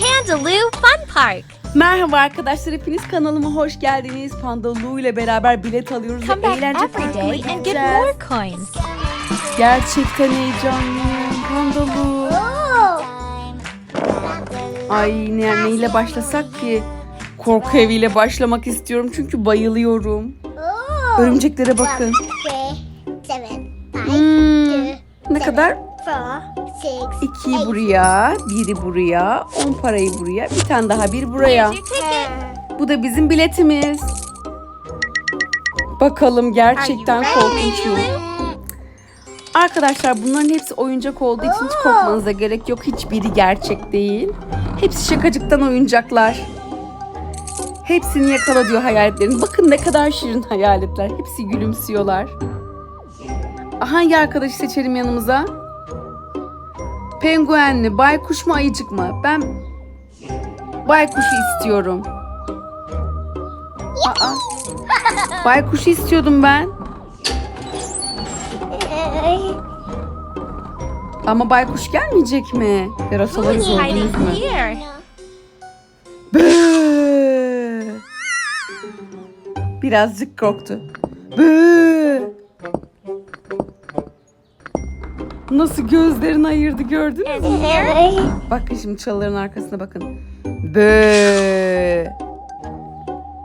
Pandaloo Fun Park. Merhaba arkadaşlar hepiniz kanalıma hoş geldiniz. Panda Lu ile beraber bilet alıyoruz Come ve back eğlence every parkına day and get gideceğiz. more coins. Gerçekten heyecanlıyım Panda Lu. Ay ne, neyle başlasak ki? Korku eviyle başlamak istiyorum çünkü bayılıyorum. Örümceklere bakın. Hmm, ne kadar? İkiyi buraya, biri buraya, on parayı buraya, bir tane daha bir buraya. Bu da bizim biletimiz. Bakalım gerçekten korkunç mu? Arkadaşlar bunların hepsi oyuncak olduğu için hiç korkmanıza gerek yok. Hiçbiri gerçek değil. Hepsi şakacıktan oyuncaklar. Hepsini yakala diyor hayaletlerin. Bakın ne kadar şirin hayaletler. Hepsi gülümsüyorlar. Hangi arkadaşı seçelim yanımıza? Penguen mi, baykuş mu, ayıcık mı? Ben baykuşu istiyorum. Aa, baykuşu istiyordum ben. Ama baykuş gelmeyecek mi? Yarasaları here? Bıı. Birazcık korktu. Bıı. Nasıl gözlerini ayırdı gördün mü? Bakın şimdi çalıların arkasına bakın. Bıı.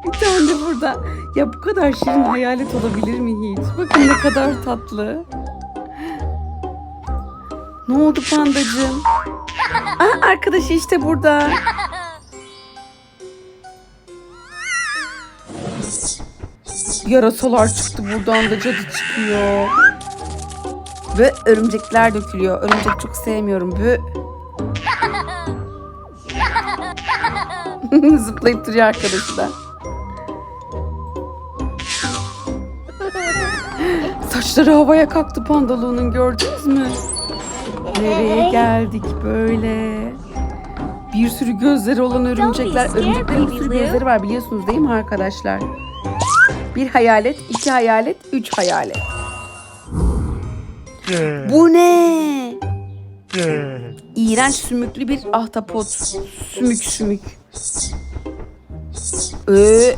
Bir tane de burada. Ya bu kadar şirin hayalet olabilir mi hiç? Bakın ne kadar tatlı. Ne oldu pandacığım? Aa, arkadaşı işte burada. Yarasalar çıktı buradan da cadı çıkıyor. Ve örümcekler dökülüyor. Örümcek çok sevmiyorum. Bö. Zıplayıp duruyor arkadaşı da. Saçları havaya kalktı pandalığının gördünüz mü? Nereye geldik böyle? Bir sürü gözleri olan örümcekler. Örümceklerin bir sürü gözleri var biliyorsunuz değil mi arkadaşlar? Bir hayalet, iki hayalet, üç hayalet. Bu ne? İğrenç sümüklü bir ahtapot. Sümük sümük. Ee,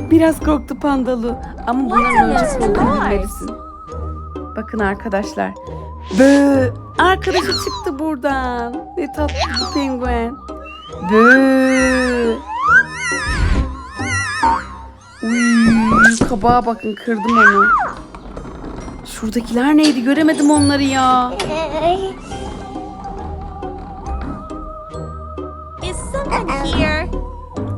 biraz korktu pandalı. Ama bunların are oyuncak those olduğunu toys? bilmelisin. Bakın arkadaşlar. Bö. Arkadaşı çıktı buradan. Ne tatlı bir penguen. Bö. Uy, kabağa bakın kırdım onu. Şuradakiler neydi göremedim onları ya. Is someone here?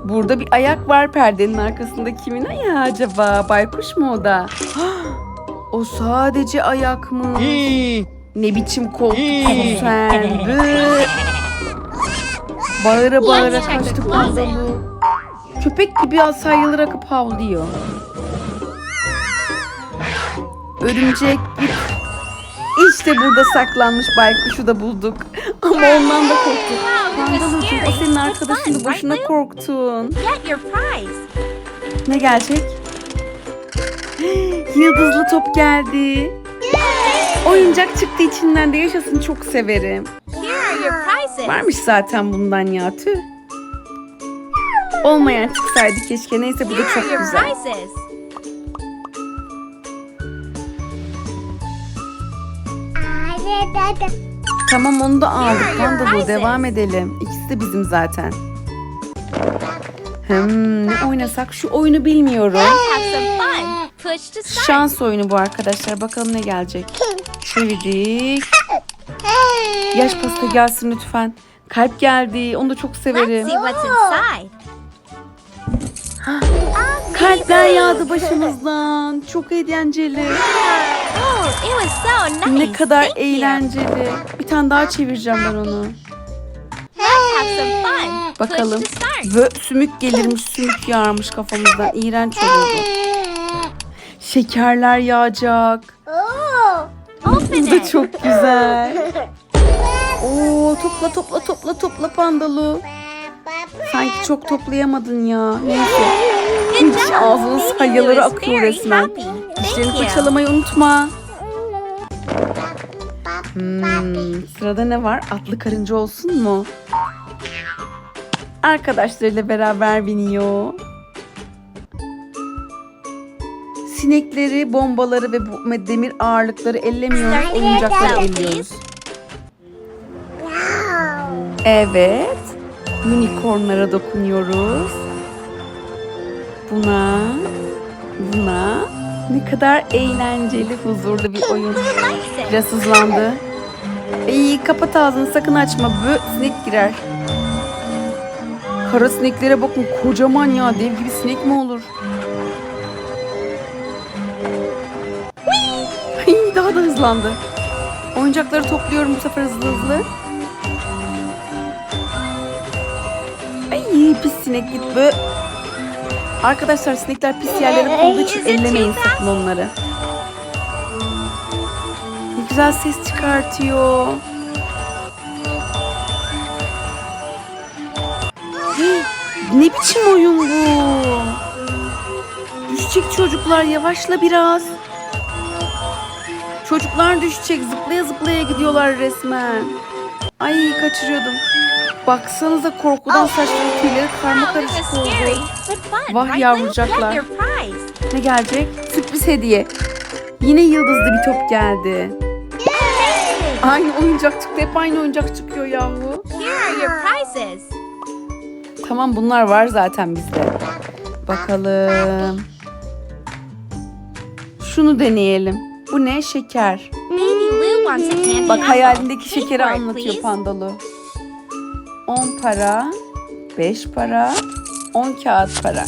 Burada bir ayak var perdenin arkasında. Kimin ayağı acaba? Baykuş mu o da? o sadece ayak mı? Ne biçim koltuksun sen? Bağıra bağıra kaçtı pandalı. Köpek gibi sayıları akıp havlıyor. Örümcek git. İşte burada saklanmış baykuşu da bulduk. Ama ondan da korktuk. Pandalıcığım o senin arkadaşın da boşuna korktun. Ne gelecek? Yıldızlı top geldi. Oyuncak çıktı içinden de yaşasın çok severim. Varmış zaten bundan ya tüh. Olmayan çıksaydı keşke neyse bu da çok güzel. Tamam onu da aldık. Panda bu devam edelim. İkisi de bizim zaten. Hmm, ne oynasak şu oyunu bilmiyorum. Şans oyunu bu arkadaşlar. Bakalım ne gelecek. Çevirdik. Yaş pasta gelsin lütfen. Kalp geldi. Onu da çok severim. Kalpler yağdı başımızdan. Çok eğlenceli. Oh. Ne kadar eğlenceli. Bir tane daha çevireceğim ben onu. Bakalım. Ve sümük gelirmiş, sümük yağarmış kafamızdan. İğrenç olurdu. Şekerler yağacak. Open Bu da çok güzel. Oo topla topla topla topla pandalu. Sanki çok toplayamadın ya. Neyse. Hiç ağzının is akıyor resmen. Dişlerini fırçalamayı unutma. Hmm, sırada ne var? Atlı karınca olsun mu? Arkadaşlarıyla beraber biniyor. Sinekleri, bombaları ve demir ağırlıkları ellemiyoruz. Oyuncakları elliyoruz. Evet. Unicornlara dokunuyoruz. Buna, buna. Ne kadar eğlenceli, huzurlu bir oyun. Biraz hızlandı. İyi kapat ağzını sakın açma. Bu sinek girer. Kara sineklere bakın kocaman ya. Dev gibi sinek mi olur? Ay, daha da hızlandı. Oyuncakları topluyorum bu sefer hızlı hızlı. Ay pis sinek git bu. Arkadaşlar sinekler pis yerlere konduğu için ellemeyin sakın onları. Ne güzel ses çıkartıyor. Hey, ne biçim oyun bu? Düşecek çocuklar yavaşla biraz. Çocuklar düşecek zıplaya zıplaya gidiyorlar resmen. Ay kaçırıyordum. Baksanıza korkudan saçları tüyleri karma Wow, this karışık oldu. Vah yavrucaklar. Ne gelecek? Sürpriz hediye. Yine yıldızlı bir top geldi. Aynı oyuncak çıktı. Hep aynı oyuncak çıkıyor yahu. Tamam bunlar var zaten bizde. Bakalım. Şunu deneyelim. Bu ne? Şeker. Bak hayalindeki şekeri anlatıyor pandalı. 10 para, 5 para, 10 kağıt para.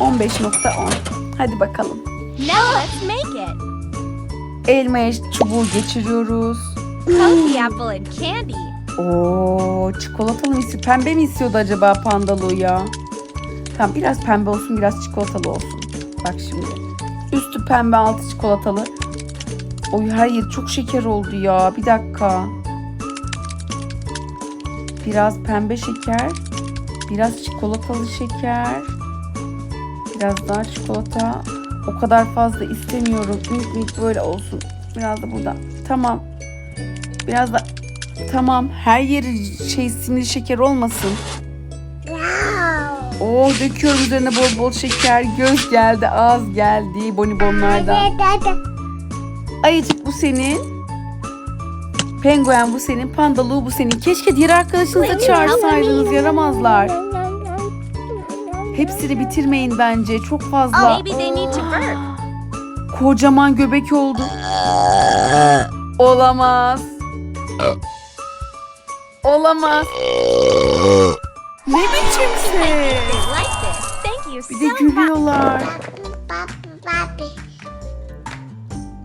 15.10. Hadi bakalım. Now let's make it. Elmaya çubuğu geçiriyoruz. Coffee apple and candy. Oo, çikolatalı mı istiyor? Pembe mi istiyordu acaba pandalı ya? Tamam biraz pembe olsun biraz çikolatalı olsun. Bak şimdi. Üstü pembe altı çikolatalı. Oy her yer çok şeker oldu ya. Bir dakika. Biraz pembe şeker. Biraz çikolatalı şeker. Biraz daha çikolata. O kadar fazla istemiyorum. Minik minik böyle olsun. Biraz da burada. Tamam. Biraz da Tamam her yeri şey simli şeker olmasın. Oo döküyorum üzerine bol bol şeker. Göz geldi, ağız geldi bonibonlardan. Ayıcık bu senin. Penguen bu senin. Pandalı bu senin. Keşke diğer arkadaşınızı da çağırsaydınız yaramazlar. Hepsini bitirmeyin bence. Çok fazla. Kocaman göbek oldu. Olamaz. Olamaz. Ne biçim ses? Bir de gülüyorlar.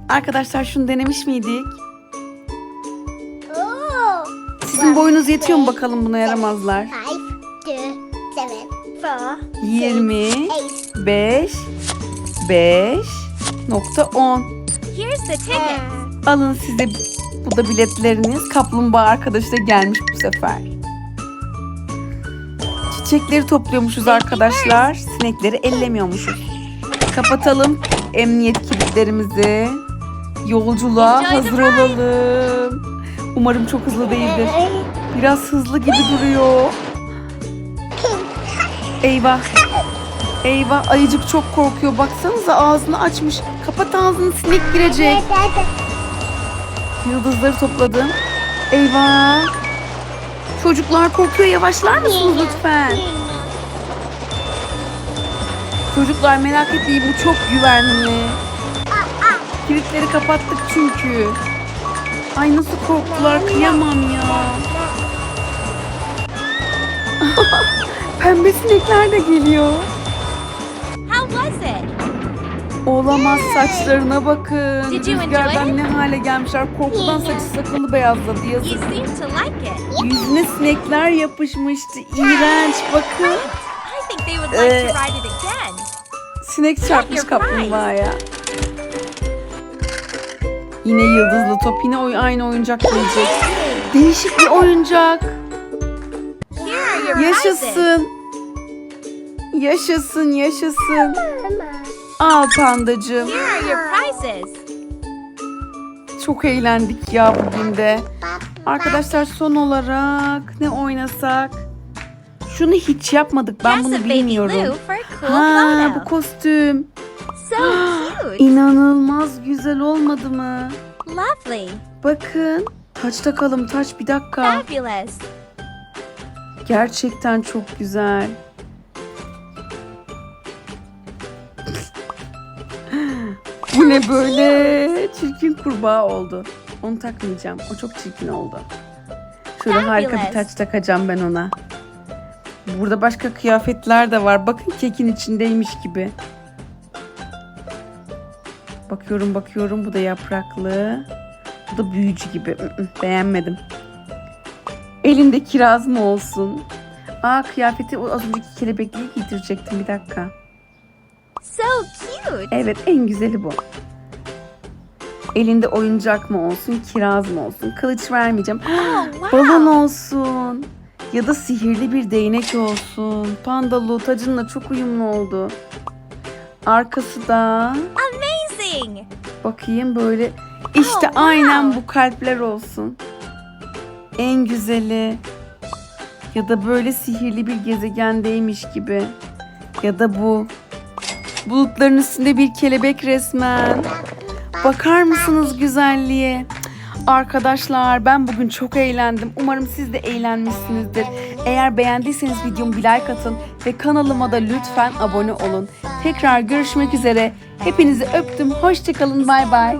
Arkadaşlar şunu denemiş miydik? Sizin boyunuz yetiyor mu bakalım buna yaramazlar? Five, two, seven, four, 25 5 nokta 10. Here's the ticket. Alın size bu da biletleriniz. Kaplumbağa arkadaşı da gelmiş bu sefer. Çiçekleri topluyormuşuz arkadaşlar. Sinekleri ellemiyormuşuz. Kapatalım emniyet kilitlerimizi. Yolculuğa hazır olalım. Umarım çok hızlı değildir. Biraz hızlı gibi duruyor. Eyvah. Eyvah ayıcık çok korkuyor. Baksanıza ağzını açmış. Kapat ağzını sinek girecek. Yıldızları topladım. Eyvah. Çocuklar korkuyor. Yavaşlar mısınız lütfen? Çocuklar merak etmeyin bu çok güvenli. Kilitleri kapattık çünkü. Ay nasıl korktular kıyamam ya. Pembe sinekler de geliyor. How was it? Olamaz saçlarına bakın. Did you enjoy Rüzgardan it? ne hale gelmişler. Korkudan saçı sakalı beyazladı You yazık. seem to like it. Yüzüne sinekler yapışmıştı. İğrenç bakın. I think they would like Ee, to ride it again. Sinek çarpmış kaplumbağaya. Yine yıldızlı top. Yine oy aynı oyuncak gelecek. Değişik bir oyuncak. Yaşasın. Yaşasın, yaşasın. Al pandacığım. Çok eğlendik ya bugün de. Arkadaşlar son olarak ne oynasak? Şunu hiç yapmadık. Ben bunu bilmiyorum. Ha bu kostüm. So cute. İnanılmaz güzel olmadı mı? Lovely. Bakın. Taç takalım taç bir dakika. Fabulous. Gerçekten çok güzel. Bu ne böyle? Çirkin kurbağa oldu. Onu takmayacağım. O çok çirkin oldu. Şöyle harika bir taç takacağım ben ona. Burada başka kıyafetler de var. Bakın kekin içindeymiş gibi. Bakıyorum bakıyorum. Bu da yapraklı. Bu da büyücü gibi. Beğenmedim. Elinde kiraz mı olsun? Aa kıyafeti az önceki kelebekliği giydirecektim bir dakika. So cute. Evet en güzeli bu. Elinde oyuncak mı olsun, kiraz mı olsun? Kılıç vermeyeceğim. Oh, wow. Balon olsun. Ya da sihirli bir değnek olsun. Pandalı tacınla çok uyumlu oldu. Arkası da Amazing. Bakayım böyle işte aynen bu kalpler olsun. En güzeli. Ya da böyle sihirli bir gezegendeymiş gibi. Ya da bu. Bulutların üstünde bir kelebek resmen. Bakar mısınız güzelliğe? Arkadaşlar ben bugün çok eğlendim. Umarım siz de eğlenmişsinizdir. Eğer beğendiyseniz videomu bir like atın ve kanalıma da lütfen abone olun. Tekrar görüşmek üzere. Hepinizi öptüm. Hoşçakalın. Bay bay.